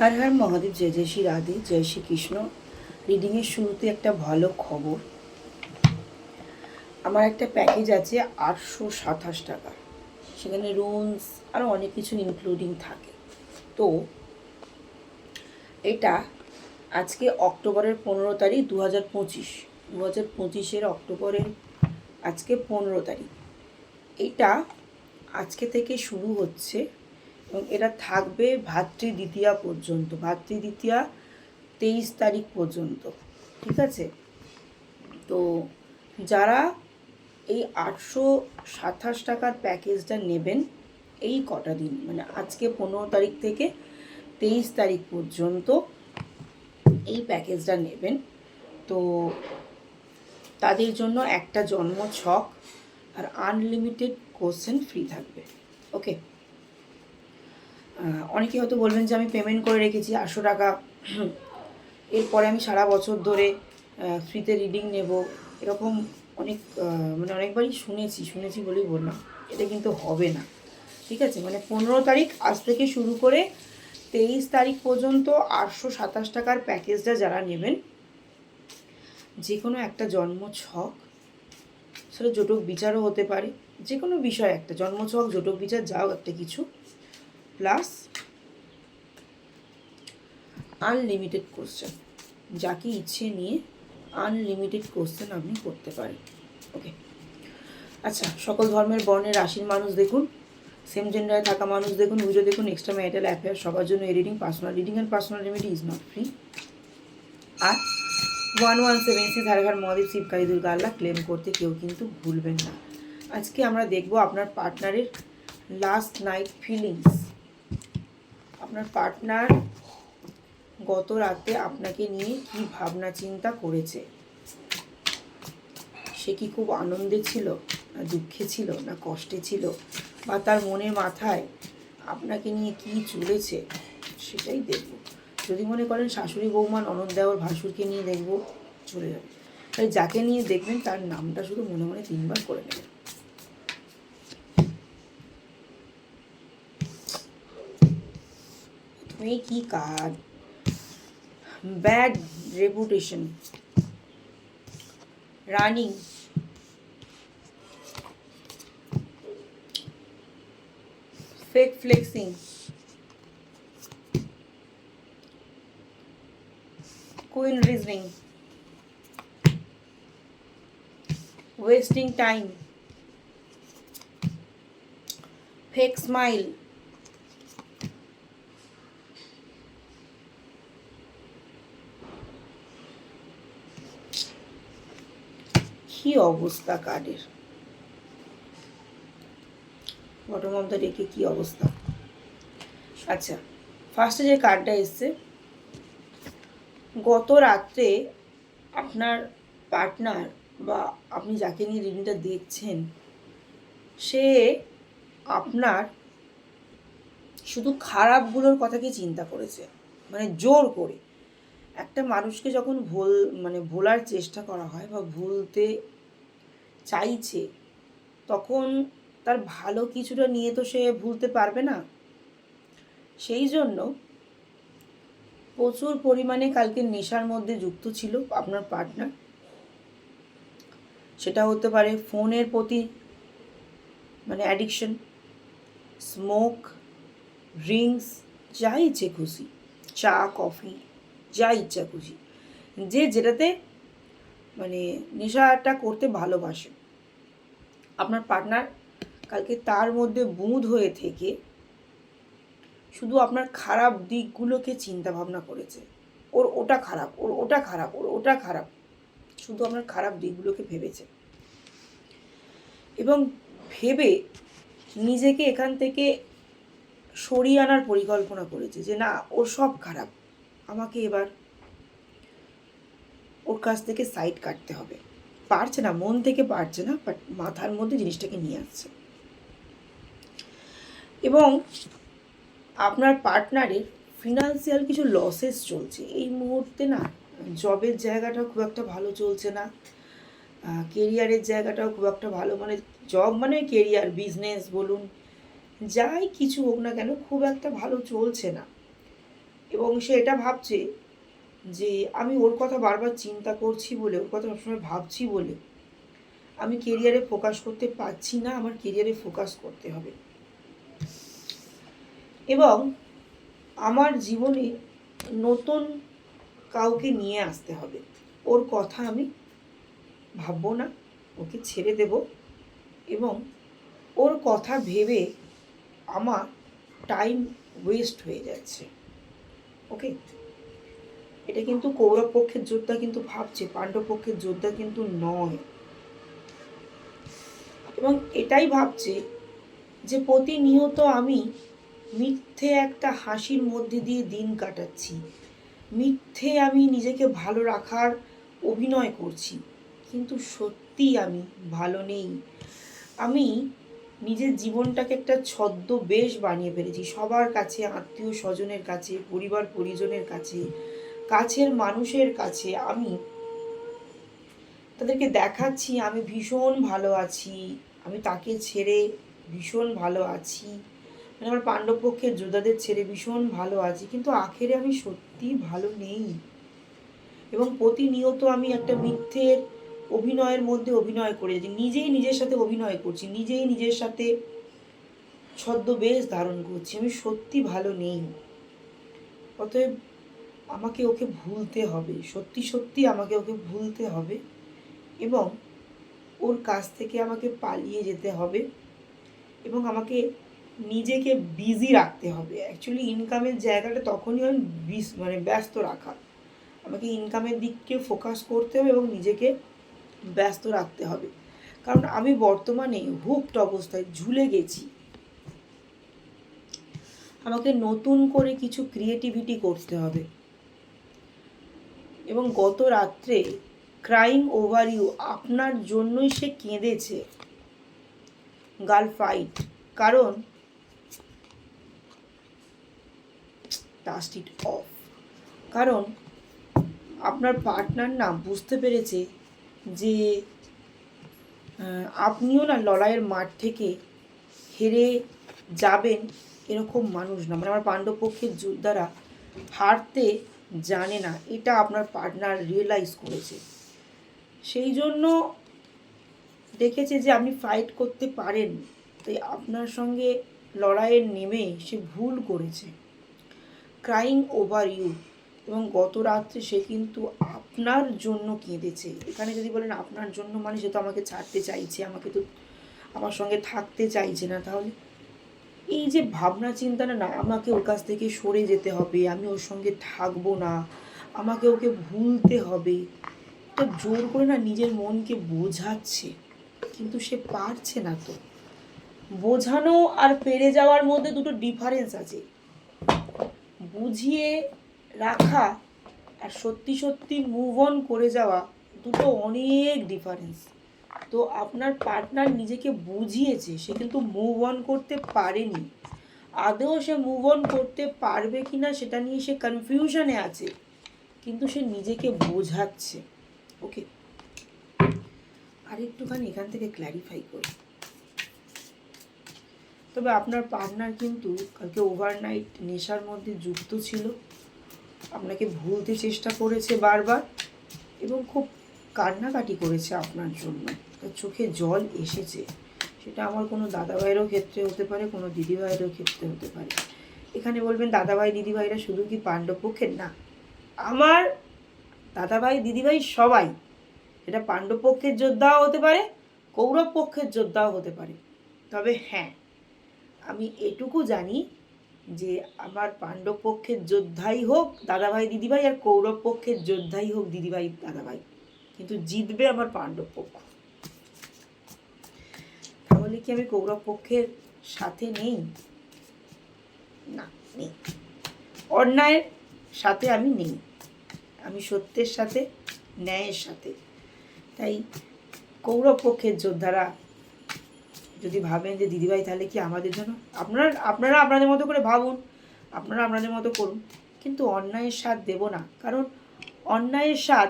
হর হর মহাদেব, জয় জয় শ্রী রাধে, জয় শ্রী কৃষ্ণ। রিডিংয়ের শুরুতে একটা ভালো খবর। আমার একটা প্যাকেজ আছে আটশো সাতাশ টাকা। সেখানে রুমস আরও অনেক কিছু ইনক্লুডিং থাকে। তো এটা আজকে অক্টোবরের পনেরো তারিখ দু হাজার পঁচিশ। দু হাজার পঁচিশের অক্টোবরের আজকে পনেরো তারিখ। এটা আজকে থেকে শুরু হচ্ছে এবং এটা থাকবে ভাতৃ দ্বিতীয়া পর্যন্ত, ভাতৃ দ্বিতীয়া তেইশ তারিখ পর্যন্ত, ঠিক আছে? তো যারা এই আটশো সাতাশ টাকার প্যাকেজটা নেবেন এই কটা দিন মানে আজকে পনেরো তারিখ থেকে তেইশ তারিখ পর্যন্ত এই প্যাকেজটা নেবেন। তো তাদের জন্য একটা জন্ম ছক আর আনলিমিটেড কোশ্চেন ফ্রি থাকবে, ওকে? অনেকে হয়তো বলবেন যে আমি পেমেন্ট করে রেখেছি আটশো টাকা। এরপরে আমি সারা বছর ধরে ফ্রিতে রিডিং নেব। এরকম অনেক মানে অনেকবারই শুনেছি শুনেছি বলেই বললাম। এটা কিন্তু হবে না। ঠিক আছে? মানে পনেরো তারিখ আজ থেকে শুরু করে তেইশ তারিখ পর্যন্ত আটশো সাতাশ টাকার প্যাকেজটা যারা নেবেন যে কোনো একটা জন্ম ছক সেটা জটক বিচারও হতে পারে। যে কোনো বিষয় একটা জন্ম ছক জটক বিচার যাও একটা কিছু প্লাস আনলিমিটেড কোশ্চেন। যাকে ইচ্ছে নিয়ে আনলিমিটেড কোশ্চেন আপনি করতে পারেন। ওকে। আচ্ছা সকল ধর্মের বর্ণের রাশির মানুষ দেখুন সেম জেন্ডারে থাকা মানুষ দেখুন উইজো দেখুন এক্সট্রা ম্যারিটাল অ্যাফেয়ার সবার জন্য reading personal reading and personal remedy is not free R one one seven six হারঘাট মহাদেব শিব কালী দুর্গা আল্লাহ ক্লেম করতে কেউ কিন্তু ভুলবেন না। আজকে আমরা দেখব আপনার পার্টনারের লাস্ট নাইট ফিলিংস আপনার পার্টনার গত রাতে আপনাকে নিয়ে কি ভাবনা চিন্তা করেছে? সে কি খুব আনন্দে ছিল, না দুঃখে ছিল, না কষ্টে ছিল? বা তার মনের মাথায় আপনাকে নিয়ে কি চলেছে, সেটাই দেখব। যদি মনে করেন শাশুড়ি বৌমা ননদ দেওয়ার ভাসুরকে নিয়ে দেখব, চলে যাবে। তাই যাকে নিয়ে দেখবেন তার নামটা শুধু মনে মনে তিনবার করে নেবেন। প্রথমেই কি card bad reputation running fake flexing queen reasoning wasting time fake smile কি অবস্থা কার্ডের বটম অফ দ্য ডেকে কী অবস্থা? আচ্ছা ফার্স্টে যে কার্ডটা এসছে, গত রাত্রে আপনার পার্টনার বা আপনি যাকে নিয়ে রিডিংটা দেখছেন, সে আপনার শুধু খারাপগুলোর কথাকে চিন্তা করেছে? মানে জোর করে। একটা মানুষকে যখন ভুল মানে ভোলার চেষ্টা করা হয় বা ভুলতে চাইছে, তখন তার ভালো কিছুটা নিয়ে তো সে ভুলতে পারবে না। সেই জন্য প্রচুর পরিমাণে কালকে নেশার মধ্যে যুক্ত ছিল আপনার পার্টনার। সেটা হতে পারে ফোনের প্রতি মানে অ্যাডিকশন স্মোক ড্রিঙ্কস যা ইচ্ছে খুশি, চা কফি যা ইচ্ছা খুশি। যে যেটাতে মানে নেশাটা করতে ভালোবাসে। আপনার পার্টনার কালকে তার মধ্যে বুঁদ হয়ে থেকে শুধু আপনার খারাপ দিকগুলোকে চিন্তা ভাবনা করেছে। ওর ওটা খারাপ, ওর ওটা খারাপ, ওর ওটা খারাপ। শুধু আপনার খারাপ দিকগুলোকে ভেবেছে। এবং ভেবে নিজেকে এখান থেকে সরিয়ে আনার পরিকল্পনা করেছে যে না, ওর সব খারাপ। আমাকে এবার ওর কাছ থেকে সাইড কাটতে হবে। পারছে না, মন থেকে পারছে না বাট মাথার মধ্যে জিনিসটাকে নিয়ে আসছে। এবং আপনার পার্টনারের ফিনান্সিয়াল কিছু লসেস চলছে। এই মুহূর্তে না জবের জায়গাটা খুব একটা ভালো চলছে না। কেরিয়ারের জায়গাটাও খুব একটা ভালো মানে জব মানে কেরিয়ার বিজনেস বলুন, যাই কিছু হোক না কেন, খুব একটা ভালো চলছে না। এবং সে এটা ভাবছে যে আমি ওর কথা বারবার চিন্তা করছি বলে, ওর কথা সবসময় ভাবছি বলে, আমি কেরিয়ারে ফোকাস করতে পারছি না, আমার কেরিয়ারে ফোকাস করতে হবে। এবং আমার জীবনে নতুন কাউকে নিয়ে আসতে হবে। ওর কথা আমি ভাববো না, ওকে ছেড়ে দেব এবং ওর কথা ভেবে আমার টাইম ওয়েস্ট হয়ে যাচ্ছে। ওকে এটা কিন্তু কৌরব পক্ষের যোদ্ধা কিন্তু ভাবছে, পাণ্ডব পক্ষের যোদ্ধা কিন্তু নয়। এবং এটাই ভাবছে যে প্রতিনিয়ত আমি মিথ্যে একটা হাসির মধ্যে দিয়ে দিন কাটাচ্ছি। মিথ্যে আমি নিজেকে ভালো রাখার অভিনয় করছি। কিন্তু সত্যি আমি ভালো নেই। আমি নিজের জীবনটাকে একটা ছদ্মবেশ বানিয়ে ফেলেছি। সবার কাছে, আত্মীয় স্বজনের কাছে, পরিবার পরিজনের কাছে, কাছের মানুষের কাছে আমি তাদেরকে দেখাচ্ছি, আমি ভীষণ ভালো আছি, আমি তাকে ছেড়ে ভীষণ ভালো আছি। মানে আমার পাণ্ডব পক্ষের যোদ্ধাদের ছেড়ে ভীষণ ভালো আছি, কিন্তু আখেরে আমি সত্যি ভালো নেই। এবং প্রতিনিয়ত আমি একটা মিথ্যের অভিনয়ের মধ্যে অভিনয় করে যাচ্ছি নিজেই নিজের সাথে অভিনয় করছি, নিজেই নিজের সাথে ছদ্মবেশ ধারণ করছি। আমি সত্যি ভালো নেই। অতএব আমাকে ওকে ভুলতে হবে, সত্যি সত্যি আমাকে ওকে ভুলতে হবে এবং ওর কাছ থেকে আমাকে পালিয়ে যেতে হবে এবং আমাকে নিজেকে বিজি রাখতে হবে। অ্যাকচুয়ালি ইনকামের জায়গাটা তখনই হয় বিস মানে ব্যস্ত রাখা। আমাকে ইনকামের দিককে ফোকাস করতে হবে এবং নিজেকে ব্যস্ত রাখতে হবে। কারণ আমি বর্তমানে হুকড অবস্থায় ঝুলে গেছি। আমাকে নতুন করে কিছু ক্রিয়েটিভিটি করতে হবে। এবং গত রাত্রে ক্রাইং ওভার ইউ আপনার জন্যই সে কেঁদেছে। গার্ল ফাইট কারণ অফ কারণ আপনার পার্টনার না বুঝতে পেরেছে যে আপনিও না লড়াইয়ের মাঠ থেকে হেরে যাবেন এরকম মানুষ না। মানে আমার পাণ্ডবপক্ষের যোদ্ধারা হারতে জানে না। এটা আপনার পার্টনার রিয়েলাইজ করেছে। সেই জন্য দেখেছে যে আপনি ফাইট করতে পারেন। তাই আপনার সঙ্গে লড়াইয়ের নেমে সে ভুল করেছে। ক্রাইং ওভার ইউ এবং গত রাত্রে সে কিন্তু আপনার জন্য কেঁদেছে। এখানে যদি বলেন আপনার জন্য মানে সে তো আমাকে ছাড়তে চাইছে, আমাকে তো আমার সঙ্গে থাকতে চাইছে না, তাহলে এই যে ভাবনা চিন্তাটা না আমাকে ওর কাছ থেকে সরে যেতে হবে, আমি ওর সঙ্গে থাকব না, আমাকে ওকে ভুলতে হবে, তো জোর করে না নিজের মনকে বোঝাচ্ছে, কিন্তু সে পারছে না তো। বোঝানো আর পেরে যাওয়ার মধ্যে দুটো ডিফারেন্স আছে। বুঝিয়ে রাখা আর সত্যি সত্যি মুভ অন করে যাওয়া দুটো অনেক ডিফারেন্স তো আপনার পার্টনার নিজেকে বুঝিয়েছে, সে কিন্তু মুভ অন করতে পারেনি। আদৌ সে মুভ অন করতে পারবে কি না সেটা নিয়ে সে কনফিউশনে আছে, কিন্তু সে নিজেকে বোঝাচ্ছে। ওকে আর একটুখানি এখান থেকে ক্ল্যারিফাই করি। তবে আপনার পার্টনার কিন্তু কালকে ওভারনাইট নেশার মধ্যে যুক্ত ছিল। আপনাকে ভুলতে চেষ্টা করেছে বারবার এবং খুব কান্নাকাটি করেছে আপনার জন্য। তার চোখে জল এসেছে। সেটা আমার কোনো দাদাভাইয়েরও ক্ষেত্রে হতে পারে, কোনো দিদিভাইয়েরও ক্ষেত্রে হতে পারে। এখানে বলবেন, দাদাভাই, দিদিভাইরা শুধু কি পাণ্ডব পক্ষের? না। আমার দাদাভাই, দিদিভাই সবাই, এটা পাণ্ডব পক্ষের যোদ্ধাও হতে পারে, কৌরব পক্ষের যোদ্ধাও হতে পারে। তবে হ্যাঁ আমি এটুকু জানি যে আমার পাণ্ডব পক্ষের যোদ্ধাই হোক, দাদাভাই দিদিভাই আর কৌরব পক্ষের যোদ্ধাই হোক দিদিভাই, দাদাভাই। কিন্তু জিতবে আমার পাণ্ডব পক্ষ। তাহলে কি আমি কৌরব পক্ষের সাথে নেই? না, নেই। অন্যায়ের সাথে আমি নেই। আমি সত্যের সাথে, ন্যায়ের সাথে। তাই কৌরব পক্ষের যোদ্ধারা যদি ভাবেন যে, দিদিভাই, তাহলে কি আমাদের জন্য? আপনারা আপনারা আপনাদের মতো করে ভাবুন। আপনারা আপনাদের মতো করুন। কিন্তু অন্যায়ের স্বাদ দেব না। কারণ অন্যায়ের স্বাদ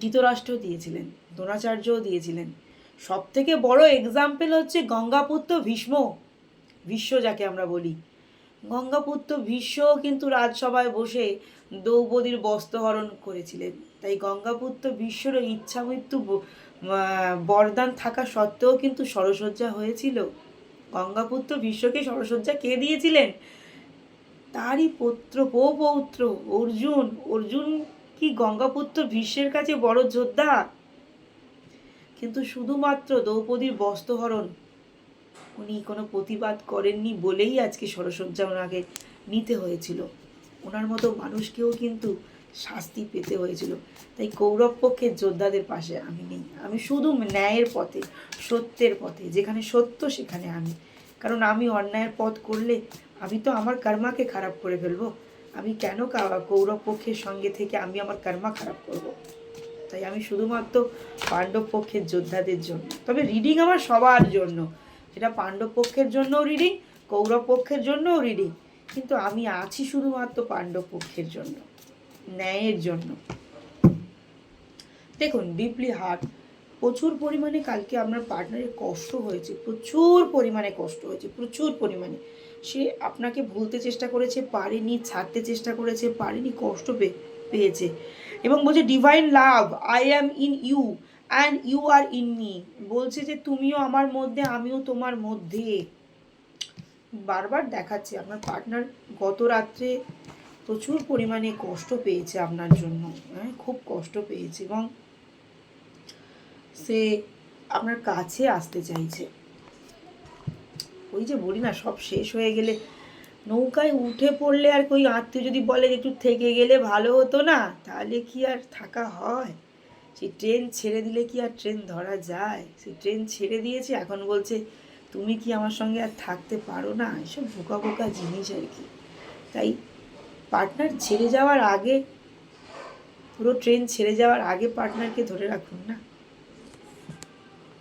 ধৃতরাষ্ট্রও দিয়েছিলেন, দ্রোণাচার্যও দিয়েছিলেন। সব থেকে বড় এক্সাম্পল হচ্ছে গঙ্গাপুত্র ভীষ্ম। ভীষ্ম যাকে আমরা বলি। গঙ্গাপুত্র ভীষ্ম কিন্তু রাজসভায় বসে দ্রৌপদীর বস্ত্রহরণ করেছিলেন। তাই গঙ্গাপুত্র ভীষ্মরও ইচ্ছা মৃত্যু বরদান থাকা সত্ত্বেও কিন্তু সরসজ্জা হয়েছিল। গঙ্গাপুত্র ভীষ্মকে সরসজ্জা কে দিয়েছিলেন? তারই পুত্র পৌপৌত্র অর্জুন। অর্জুন কি গঙ্গাপুত্র ভীষ্মের কাছে বড় যোদ্ধা? কিন্তু শুধুমাত্র দ্রৌপদীর বস্ত্রহরণ। উনি কোনো প্রতিবাদ করেননি বলেই আজকে সরসজ্জা ওনাকে নিতে হয়েছিল। ওনার মতো মানুষকেও কিন্তু শাস্তি পেতে হয়েছিল। তাই কৌরব পক্ষের যোদ্ধাদের পাশে আমি নেই। আমি শুধু ন্যায়ের পথে, সত্যের পথে, যেখানে সত্য সেখানে আমি। কারণ আমি অন্যায়ের পথ করলে আমি তো আমার কর্মাকে খারাপ করে ফেলব। আমি কেন কৌরব পক্ষের সঙ্গে থেকে আমি আমার কর্মা খারাপ করব। তাই আমি শুধুমাত্র পাণ্ডব পক্ষের যোদ্ধাদের জন্য। তবে রিডিং আমার সবার জন্য। সেটা পাণ্ডব পক্ষের জন্যও রিডিং কৌরব পক্ষের জন্যও রিডিং কিন্তু আমি আছি শুধুমাত্র পাণ্ডব পক্ষের জন্য। ন্যায়ের জন্য। দেখুন ডিপলি হার্ট প্রচুর পরিমাণে কালকে আপনার পার্টনারের কষ্ট হয়েছে, প্রচুর পরিমাণে কষ্ট হয়েছে, প্রচুর পরিমাণে। সে আপনাকে ভুলতে চেষ্টা করেছে, পারেনি, ছাড়তে চেষ্টা করেছে, পারেনি, কষ্ট পেয়েছে। এবং বলছে divine love I am in you and you are in me বলছে যে, তুমিও আমার মধ্যে, আমিও তোমার মধ্যে। বারবার দেখাচ্ছে, আপনার পার্টনার গত রাত্রে প্রচুর পরিমাণে কষ্ট পেয়েছে আপনার জন্য হ্যাঁ খুব কষ্ট পেয়েছে এবং সে আপনার কাছে আসতে চাইছে। ওই যে বলি না সব শেষ হয়ে গেলে নৌকায় উঠে পড়লে আর কই আত্মীয় যদি বলে একটু থেকে গেলে ভালো হতো না, তাহলে কি আর থাকা হয়? সেই ট্রেন ছেড়ে দিলে কি আর ট্রেন ধরা যায়? সেই ট্রেন ছেড়ে দিয়েছে, এখন বলছে, তুমি কি আমার সঙ্গে আর থাকতে পারো না? এসব বোকা বোকা জিনিস আর কি। তাই পার্টনার ছেড়ে যাওয়ার আগে পুরো ট্রেন ছেড়ে যাওয়ার আগে পার্টনারকে ধরে রাখুন না।